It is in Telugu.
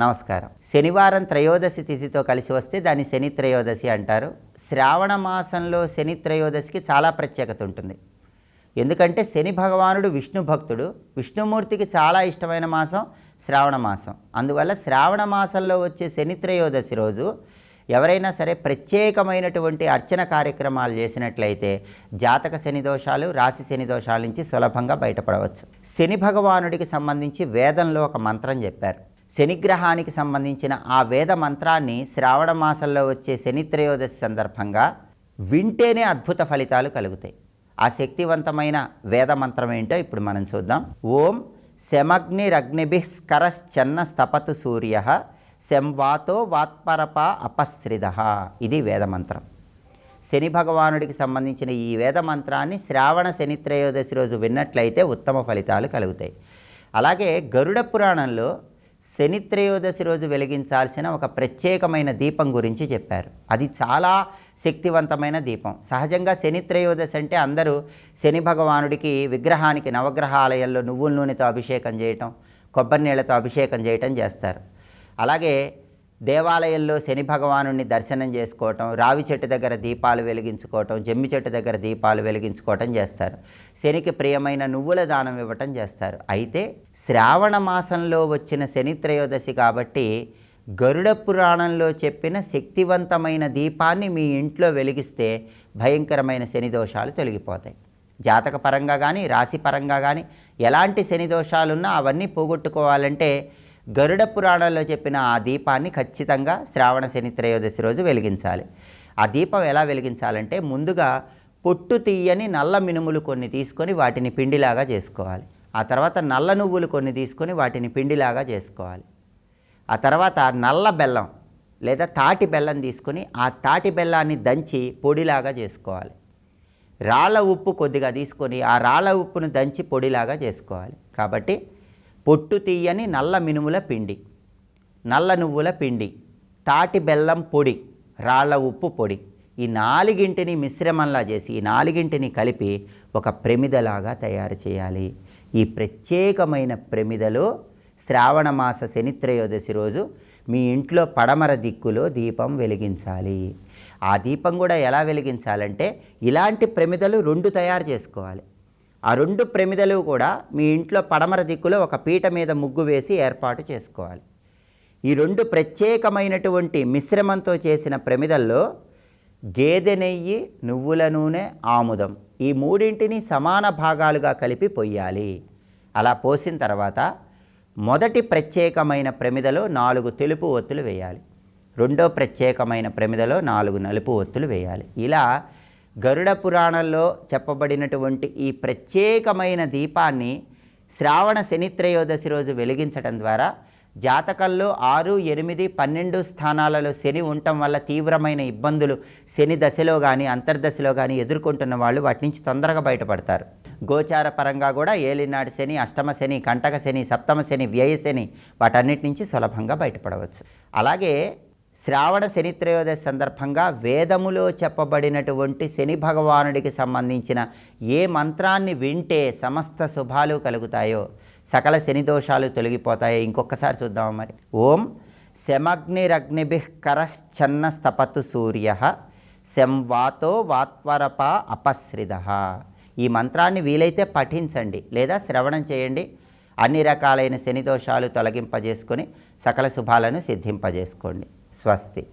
నమస్కారం. శనివారం త్రయోదశి తిథితో కలిసి వస్తే దాన్ని శని త్రయోదశి అంటారు. శ్రావణ మాసంలో శని త్రయోదశికి చాలా ప్రత్యేకత ఉంటుంది. ఎందుకంటే శని భగవానుడు విష్ణు భక్తుడు. విష్ణుమూర్తికి చాలా ఇష్టమైన మాసం శ్రావణ మాసం. అందువల్ల శ్రావణ మాసంలో వచ్చే శని త్రయోదశి రోజు ఎవరైనా సరే ప్రత్యేకమైనటువంటి అర్చన కార్యక్రమాలు చేసినట్లయితే జాతక శని దోషాలు రాశి శని దోషాల నుంచి సులభంగా బయటపడవచ్చు. శని భగవానుడికి సంబంధించి వేదంలో ఒక మంత్రం చెప్పారు. శనిగ్రహానికి సంబంధించిన ఆ వేద మంత్రాన్ని శ్రావణ మాసంలో వచ్చే శని త్రయోదశి సందర్భంగా వింటేనే అద్భుత ఫలితాలు కలుగుతాయి. ఆ శక్తివంతమైన వేద మంత్రం ఏంటో ఇప్పుడు మనం చూద్దాం. ఓం శమగ్నిరగ్నిభిస్కరశ్చన్న స్తపతు సూర్య శంవాతో వాత్పరప అపస్త్రిద. ఇది వేదమంత్రం శని భగవానుడికి సంబంధించిన ఈ వేద మంత్రాన్ని శ్రావణ శని త్రయోదశి రోజు విన్నట్లయితే ఉత్తమ ఫలితాలు కలుగుతాయి. అలాగే గరుడ పురాణంలో శనిత్రయోదశి రోజు వెలిగించాల్సిన ఒక ప్రత్యేకమైన దీపం గురించి చెప్పారు. అది చాలా శక్తివంతమైన దీపం. సహజంగా శనిత్రయోదశి అంటే అందరూ శని భగవానుడికి విగ్రహానికి నవగ్రహాలయంలో నువ్వుల నూనెతో అభిషేకం చేయటం కొబ్బరి నీళ్ళతో అభిషేకం చేయటం చేస్తారు. అలాగే దేవాలయంలో శని భగవానుడిని దర్శనం చేసుకోవటం రావి చెట్టు దగ్గర దీపాలు వెలిగించుకోవటం జమ్మి చెట్టు దగ్గర దీపాలు వెలిగించుకోవటం చేస్తారు. శనికి ప్రియమైన నువ్వుల దానం ఇవ్వటం చేస్తారు. అయితే శ్రావణ మాసంలో వచ్చిన శని త్రయోదశి కాబట్టి గరుడ పురాణంలో చెప్పిన శక్తివంతమైన దీపాన్ని మీ ఇంట్లో వెలిగిస్తే భయంకరమైన శని దోషాలు తొలగిపోతాయి. జాతక పరంగా కానీ రాశి పరంగా కానీ ఎలాంటి శని దోషాలున్నా అవన్నీ పోగొట్టుకోవాలంటే గరుడ పురాణంలో చెప్పిన ఆ దీపాన్ని ఖచ్చితంగా శ్రావణ శని త్రయోదశి రోజు వెలిగించాలి. ఆ దీపం ఎలా వెలిగించాలంటే ముందుగా పొట్టు తీయని నల్ల మినుములు కొన్ని తీసుకొని వాటిని పిండిలాగా చేసుకోవాలి. ఆ తర్వాత నల్ల నువ్వులు కొన్ని తీసుకొని వాటిని పిండిలాగా చేసుకోవాలి. ఆ తర్వాత నల్ల బెల్లం లేదా తాటి బెల్లం తీసుకొని ఆ తాటి బెల్లాన్ని దంచి పొడిలాగా చేసుకోవాలి. రాళ్ళ ఉప్పు కొద్దిగా తీసుకొని ఆ రాళ్ళ ఉప్పును దంచి పొడిలాగా చేసుకోవాలి. కాబట్టి పొట్టు తీయని నల్ల మినుముల పిండి. నల్ల నువ్వుల పిండి. తాటి బెల్లం పొడి. రాళ్ళ ఉప్పు పొడి. ఈ నాలుగింటిని మిశ్రమంలా చేసి ఈ నాలుగింటిని కలిపి ఒక ప్రమిదలాగా తయారు చేయాలి. ఈ ప్రత్యేకమైన ప్రమిదలో శ్రావణ మాస శనిత్రయోదశి రోజు మీ ఇంట్లో పడమర దిక్కులో దీపం వెలిగించాలి. ఆ దీపం కూడా ఎలా వెలిగించాలంటే ఇలాంటి ప్రమిదలు రెండు తయారు చేసుకోవాలి. ఆ రెండు ప్రమిదలు కూడా మీ ఇంట్లో పడమర దిక్కులో ఒక పీట మీద ముగ్గు వేసి ఏర్పాటు చేసుకోవాలి. ఈ రెండు ప్రత్యేకమైనటువంటి మిశ్రమంతో చేసిన ప్రమిదల్లో గేదె నెయ్యి నువ్వుల నూనె ఆముదం ఈ మూడింటిని సమాన భాగాలుగా కలిపి పొయ్యాలి. అలా పోసిన తర్వాత మొదటి ప్రత్యేకమైన ప్రమిదలో నాలుగు తెలుపు ఒత్తులు వేయాలి. రెండో ప్రత్యేకమైన ప్రమిదలో నాలుగు నలుపు ఒత్తులు వేయాలి. ఇలా గరుడ పురాణంలో చెప్పబడినటువంటి ఈ ప్రత్యేకమైన దీపాన్ని శ్రావణ శనిత్రయోదశి రోజు వెలిగించడం ద్వారా జాతకంలో ఆరు ఎనిమిది పన్నెండు స్థానాలలో శని ఉండటం వల్ల తీవ్రమైన ఇబ్బందులు శని దశలో కానీ అంతర్దశలో కానీ ఎదుర్కొంటున్న వాళ్ళు వాటి నుంచి తొందరగా బయటపడతారు. గోచార పరంగా కూడా ఏలినాడు శని అష్టమ శని కంటక శని సప్తమ శని వ్యయ శని వాటన్నిటి నుంచి సులభంగా బయటపడవచ్చు. అలాగే శ్రావణ శని త్రయోదశి సందర్భంగా వేదములో చెప్పబడినటువంటి శని భగవానుడికి సంబంధించిన ఏ మంత్రాన్ని వింటే సమస్త శుభాలు కలుగుతాయో సకల శని దోషాలు తొలగిపోతాయో ఇంకొకసారి చూద్దాం మరి. ఓం శమగ్నిరగ్నిభి కరశ్చన్న స్తపతు సూర్య శంవాతో వాత్వరప అపశ్రిద ఈ మంత్రాన్ని వీలైతే పఠించండి లేదా శ్రవణం చేయండి. అన్ని రకాలైన శని దోషాలు తొలగింపజేసుకొని సకల శుభాలను సిద్ధింపజేసుకోండి. స్వస్తి